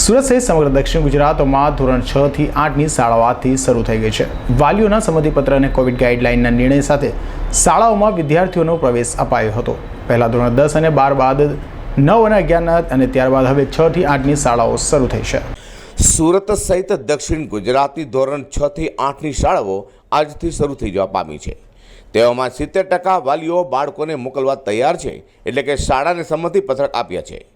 સુરત સહિત સમગ્ર દક્ષિણ ગુજરાતમાં ધોરણ છ થી આઠની શાળાઓ આજથી શરૂ થઈ ગઈ છે. વાલીઓના સંમતિપત્ર અને કોવિડ ગાઈડલાઇનના નિર્ણય સાથે શાળાઓમાં વિદ્યાર્થીઓનો પ્રવેશ અપાયો હતો. પહેલાં ધોરણ દસ અને બાર બાદ નવ અને અગિયારના અને ત્યારબાદ હવે છ થી આઠની શાળાઓ શરૂ થઈ છે. સુરત સહિત દક્ષિણ ગુજરાતની ધોરણ છ થી આઠની શાળાઓ આજથી શરૂ થઈ જવા પામી છે. તેઓમાં સિત્તેર ટકા વાલીઓ બાળકોને મોકલવા તૈયાર છે, એટલે કે શાળાને સંમતિ પત્રક આપ્યા છે.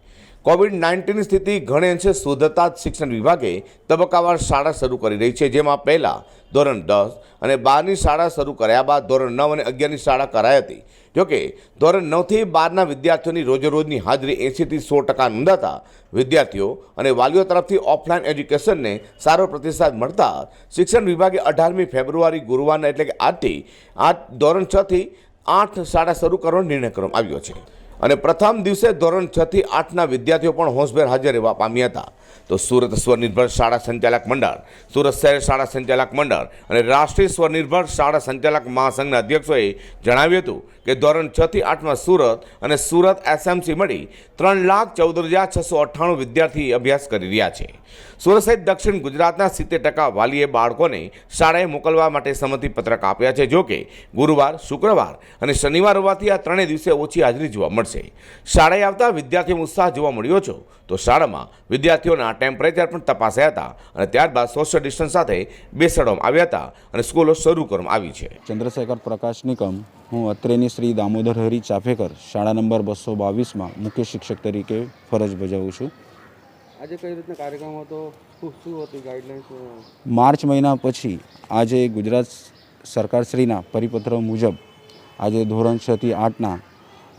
કોવિડ નાઇન્ટીનની સ્થિતિ ઘણે અંશે શોધતા જ શિક્ષણ વિભાગે તબક્કાવાર શાળા શરૂ કરી રહી છે, જેમાં પહેલાં ધોરણ દસ અને બારની શાળા શરૂ કર્યા બાદ ધોરણ નવ અને અગિયારની શાળા કરાઈ હતી. જોકે, ધોરણ નવથી બારના વિદ્યાર્થીઓની રોજેરોજની હાજરી એંશીથી સો ટકા નોંધાતા વિદ્યાર્થીઓ અને વાલીઓ તરફથી ઓફલાઈન એજ્યુકેશનને સારો પ્રતિસાદ મળતા શિક્ષણ વિભાગે અઢારમી ફેબ્રુઆરી, ગુરુવારના એટલે કે આજથી આઠ, ધોરણ છથી આઠ શાળા શરૂ કરવાનો નિર્ણય કરવામાં આવ્યો છે. અને પ્રથમ દિવસે ધોરણ છ થી આઠના વિદ્યાર્થીઓ પણ હોંશભેર હાજર રહેવા પામ્યા હતા. તો સુરત સ્વનિર્ભર શાળા સંચાલક મંડળ, સુરત શહેર શાળા સંચાલક મંડળ અને રાષ્ટ્રીય સ્વનિર્ભર શાળા સંચાલક મહાસંઘના અધ્યક્ષોએ જણાવ્યું હતું કે ધોરણ છ થી આઠમાં સુરત અને સુરત એસએમસી મળી ત્રણ લાખ ચૌદ હજાર છસો અઠ્ઠાણું વિદ્યાર્થી અભ્યાસ કરી રહ્યા છે. સુરત સહિત દક્ષિણ ગુજરાતના સિત્તેર ટકા વાલીએ બાળકોને શાળાએ મોકલવા માટે સંમતિ પત્રક આપ્યા છે જોકે ગુરુવાર, શુક્રવાર અને શનિવાર હોવાથી આ ત્રણેય દિવસે ઓછી હાજરી જોવા મળશે. શાળાએ આવતા વિદ્યાર્થીઓમાં ઉત્સાહ જોવા મળ્યો છો. તો શાળામાં વિદ્યાર્થીઓના ટેમ્પરેચર પણ તપાસ્યા હતા અને ત્યારબાદ સોશિયલ ડિસ્ટન્સ સાથે બેસાડવામાં આવ્યા હતા અને સ્કૂલો શરૂ કરવામાં આવી છે. ચંદ્રશેખર પ્રકાશ નિકમ હું અત્રેની શ્રી દામોદર હરી ચાફેકર શાળા નંબર બસો બાવીસમાં મુખ્ય શિક્ષક તરીકે ફરજ બજાવું છું. આજે કઈ રીતના કાર્યક્રમ હતો? શું શું હતી ગાઈડલાઇન્સ માર્ચ મહિના પછી આજે ગુજરાત સરકારશ્રીના પરિપત્ર મુજબ આજે ધોરણ છથી આઠના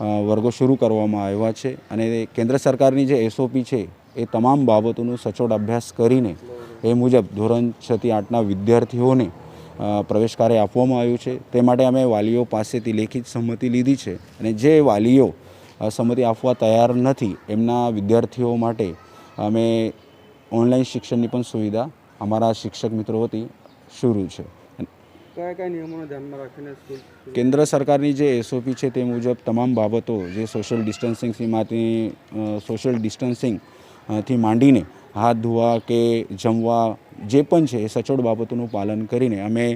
વર્ગો શરૂ કરવામાં આવ્યા છે અને કેન્દ્ર સરકારની જે એસઓપી છે, એ તમામ બાબતોનો સચોટ અભ્યાસ કરીને એ મુજબ ધોરણ છથી આઠના વિદ્યાર્થીઓને પ્રવેશ કાર્ય આપવામાં આવ્યું છે. તે માટે અમે વાલીઓ પાસેથી લેખિત સંમતિ લીધી છે અને જે વાલીઓ સંમતિ આપવા તૈયાર નથી, એમના વિદ્યાર્થીઓ માટે અમે ઓનલાઈન શિક્ષણની પણ સુવિધા અમારા શિક્ષક મિત્રો વતી શરૂ છે. કયા કયા નિયમોને ધ્યાનમાં રાખીને સ્કૂલ કેન્દ્ર સરકારની જે એસઓપી છે તે મુજબ તમામ બાબતો જે સોશિયલ ડિસ્ટન્સિંગમાંથી સોશિયલ ડિસ્ટન્સિંગથી માંડીને હાથ ધોવા કે જમવા જે પણ છે એ સચોટ બાબતોનું પાલન કરીને અમે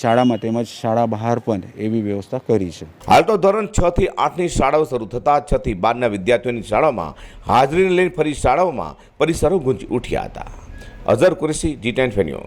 શાળામાં તેમજ શાળા બહાર પણ એવી વ્યવસ્થા કરી છે. હાલ તો ધોરણ છ થી આઠની શાળાઓ શરૂ થતાં છ થી બારના વિદ્યાર્થીઓની શાળાઓમાં હાજરીને લઈને ફરી શાળાઓમાં પરિસરો ગુંજી ઉઠ્યા હતા. અઝર કુરેશી જી ટેન ફેન્યો